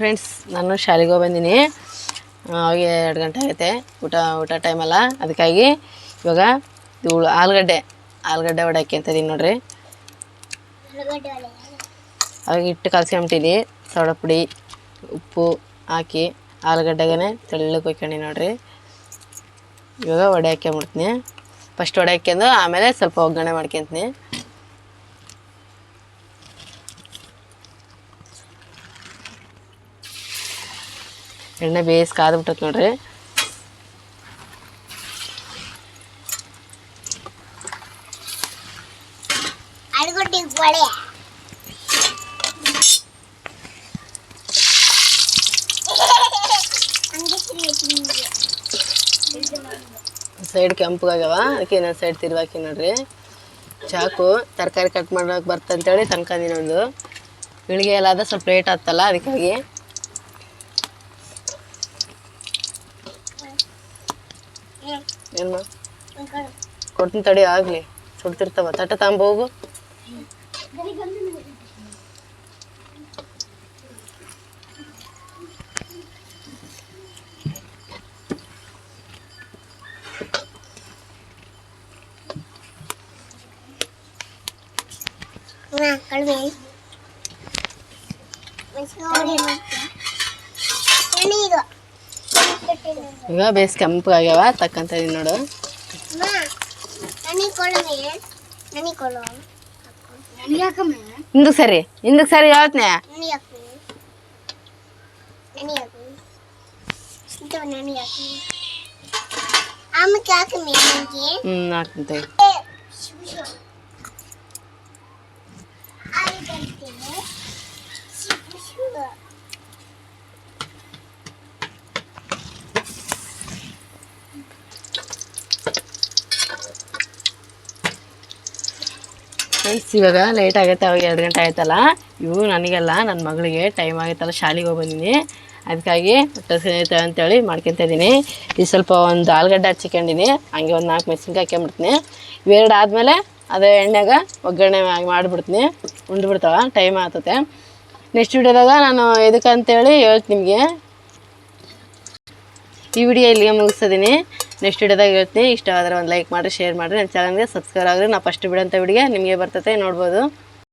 Friends ನಾನು ಶಾಲೆಗೆ ಬಂದೀನಿ ಅವಾಗೆ ಎರಡು ಗಂಟೆ ಆಗೈತೆ. ಊಟ ಊಟ ಟೈಮಲ್ಲ ಅದಕ್ಕಾಗಿ ಇವಾಗ ಧೂಳು, ಆಲೂಗಡ್ಡೆ ಆಲೂಗಡ್ಡೆ ವಡೆ ಹಾಕ್ಯಂತದೀನಿ ನೋಡ್ರಿ. ಅವಾಗ ಹಿಟ್ಟು ಕಲ್ಸ್ಕೊಂಬಿಟ್ಟಿನಿ ಸೋಡಾ ಪುಡಿ, ಉಪ್ಪು ಹಾಕಿ ಆಲೂಗಡ್ಡೆಗೆ ತೆಳ್ಳಗೆ ಕೊಯ್ಕೊಂಡು ನೋಡ್ರಿ. ಇವಾಗ ವಡೆ ಹಾಕ್ಕೊಂಬಿಡ್ತೀನಿ. ಫಸ್ಟ್ ಒಡೆ ಹಾಕ್ಯಂದು ಆಮೇಲೆ ಸ್ವಲ್ಪ ಒಗ್ಗರಣೆ ಮಾಡ್ಕೊತೀನಿ. ಎಣ್ಣೆ ಬೇಯಿಸಿ ಕಾದ್ಬಿಟ್ಟತ್ ನೋಡ್ರಿ. ಸೈಡ್ ಕೆಂಪಗಾಗ್ಯಾವ ಅದಕ್ಕೆ ಇನ್ನೊಂದು ಸೈಡ್ ತಿರ್ವಾಕಿ ನೋಡ್ರಿ. ಚಾಕು ತರಕಾರಿ ಕಟ್ ಮಾಡೋಕೆ ಬರ್ತಂತೇಳಿ ತನ್ಕಂದಿನಿ ಒಂದು ಇಳಿಗೆ ಎಲ್ಲ ಸ್ವಲ್ಪ ಲೇಟ್ ಆಗ್ತಲ್ಲ ಅದಕ್ಕಾಗಿ ಏನು ಮಾ ಒಂದ್ ಕಡೆ. ಕೊಡ್ತೀನಿ ತಡಿ ಆಗಲಿ ಸುಡ್ತಿರ್ತಾವ ತಟ್ಟ ತಗೊಂಬೋಗು ಹಾ, ಕಡಿಮೆ ಈಗ ಬೇಸ್ ಕೆಂಪಾಗ್ಯಾವ ತಕ್ಕಂತ ಇದೀನಿ ನೋಡು. ಹಿಂದಕ್ಕೆ ಸರಿ. ಹಿಂದಕ್ಕೆ ಸರಿ. ನನಗ್ ಹಾಕು. ಫ್ರೆಂಡ್ಸ್ ಇವಾಗ ಲೇಟ್ ಆಗುತ್ತೆ ಅವಾಗ ಎರಡು ಗಂಟೆ ಆಯ್ತಲ್ಲ? ಇವು ನನಗೆಲ್ಲ ನನ್ನ ಮಗಳಿಗೆ ಟೈಮ್ ಆಗೈತಲ್ಲ, ಶಾಲೆಗೆ ಹೋಗಿ ಬಂದೀನಿ. ಅದಕ್ಕಾಗಿ ಹಸಿದೈತೆ ಅಂತೇಳಿ ಮಾಡ್ಕೊತಿದ್ದೀನಿ ಈ ಸ್ವಲ್ಪ ಒಂದು ಆಲೂಗಡ್ಡೆ ಹಚ್ಚಿಕೊಂಡಿನಿ. ಹಂಗೆ ಒಂದು ನಾಲ್ಕು ಮೆಣಸಿನ್ಕಾಯಿ ಹಾಕ್ಕೊಂಬಿಡ್ತೀನಿ ಇವೆರಡು ಆದಮೇಲೆ ಅದೇ ಎಣ್ಣೆಗ ಒಗ್ಗರಣೆ ಮಾಡಿ ಮಾಡಿಬಿಡ್ತೀನಿ. ಉಂಡ್ಬಿಡ್ತಾವ ಟೈಮ್ ಆಗ್ತತೆ ನೆಕ್ಸ್ಟ್ ವಿಡಿಯೋದಾಗ ನಾನು ಎದಕ್ಕಂತೇಳಿ ಹೇಳ್ತೀನಿ ನಿಮಗೆ. ಈ ವಿಡಿಯೋ ಇಲ್ಲಿಗೆ ಮುಗಿಸ್ತಿದ್ದೀನಿ ನೆಕ್ಸ್ಟ್ ವಿಡಿಯೋದಾಗ ಹೇಳ್ತೀನಿ. ಇಷ್ಟ ಆದರೆ ಒಂದು ಲೈಕ್ ಮಾಡಿರಿ ಶೇರ್ ಮಾಡಿರಿ. ನನ್ನ ಚಾನಲ್ಗೆ ಸಬ್ಸ್ಕ್ರೈಬ್ ಆಗಿರಿ. ನಾ ಫಸ್ಟ್ ಬಿಡೋಂಥ ವಿಡಿಯೋ ನಿಮಗೆ ಬರ್ತೈತೆ, ನೋಡ್ಬೋದು.